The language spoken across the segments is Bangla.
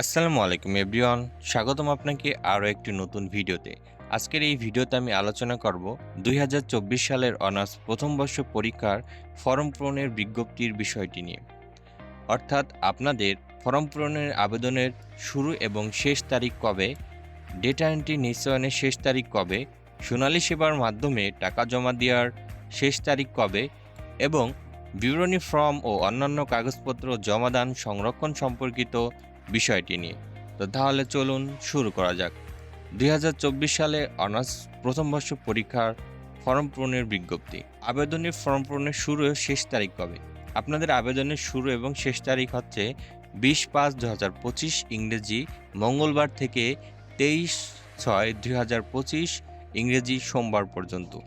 আসসালামু আলাইকুম, এভরিওয়ান। স্বাগতম আপনাকে আরও একটি নতুন ভিডিওতে। আজকের এই ভিডিওতে আমি আলোচনা করব দুই হাজার চব্বিশ সালের অনার্স প্রথম বর্ষ পরীক্ষার ফর্ম পূরণের বিজ্ঞপ্তির বিষয়টি নিয়ে। অর্থাৎ আপনাদের ফর্ম পূরণের আবেদনের শুরু এবং শেষ তারিখ কবে, ডেটা এন্ট্রি নিশ্চয়নের শেষ তারিখ কবে, সোনালী সেবার মাধ্যমে টাকা জমা দেওয়ার শেষ তারিখ কবে এবং বিবরণী ফর্ম ও অন্যান্য কাগজপত্র জমাদান সংরক্ষণ সম্পর্কিত বিষয়টি নিয়ে। তো তাহলে চলুন শুরু করা যাক। দুই হাজার চব্বিশ সালে অনার্স প্রথম বর্ষ পরীক্ষার ফর্ম পূরণের বিজ্ঞপ্তি। আবেদনের ফর্ম পূরণের শুরু শেষ তারিখ কবে? আপনাদের আবেদনের শুরু এবং শেষ তারিখ হচ্ছে বিশ পাঁচ দু হাজার পঁচিশ ইংরেজি মঙ্গলবার থেকে তেইশ ছয় দুই হাজার পঁচিশ ইংরেজি সোমবার পর্যন্ত।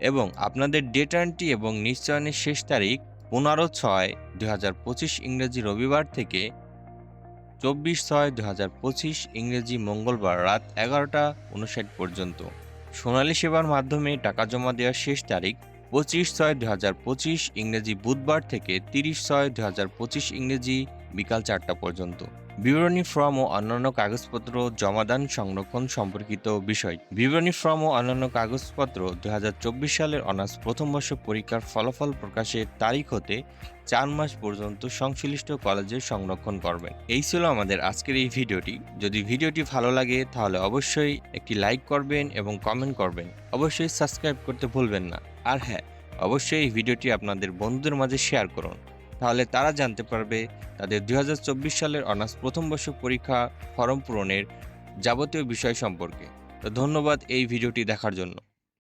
এবং আপনাদের ডেট এন্ট্রি এবং নিশ্চয়নের শেষ তারিখ পনেরো ছয় দুই হাজার পঁচিশ ইংরেজি রবিবার থেকে চব্বিশ ছয় দু হাজার পঁচিশ ইংরেজি মঙ্গলবার রাত এগারোটা উনষাট পর্যন্ত। সোনালী সেবার মাধ্যমে টাকা জমা দেওয়ার শেষ তারিখ পঁচিশ ছয় দু হাজার পঁচিশ ইংরেজি বুধবার থেকে তিরিশ ছয় দু হাজার পঁচিশ ইংরেজি বিকাল চারটা পর্যন্ত। বিবরণী ফর্ম ও অন্যান্য কাগজপত্র জমাদান সংরক্ষণ সম্পর্কিত বিষয়। বিবরণী ফর্ম ও অন্যান্য কাগজপত্র দু হাজার চব্বিশ সালের অনার্স প্রথম বর্ষ পরীক্ষার ফলাফল প্রকাশের তারিখ হতে চার মাস পর্যন্ত সংশ্লিষ্ট কলেজে সংরক্ষণ করবেন। এই ছিল আমাদের আজকের এই ভিডিওটি। যদি ভিডিওটি ভালো লাগে, তাহলে অবশ্যই একটি লাইক করবেন এবং কমেন্ট করবেন। অবশ্যই সাবস্ক্রাইব করতে ভুলবেন না। আর হ্যাঁ অবশ্যই এই ভিডিওটি আপনাদের বন্ধুদের মাঝে শেয়ার করুন। তাহলে তারা জানতে পারবে তাদের দুই হাজার চব্বিশ সালের অনার্স প্রথম বর্ষ পরীক্ষা ফর্ম পূরণের যাবতীয় বিষয় সম্পর্কে। তো ধন্যবাদ এই ভিডিওটি দেখার জন্য।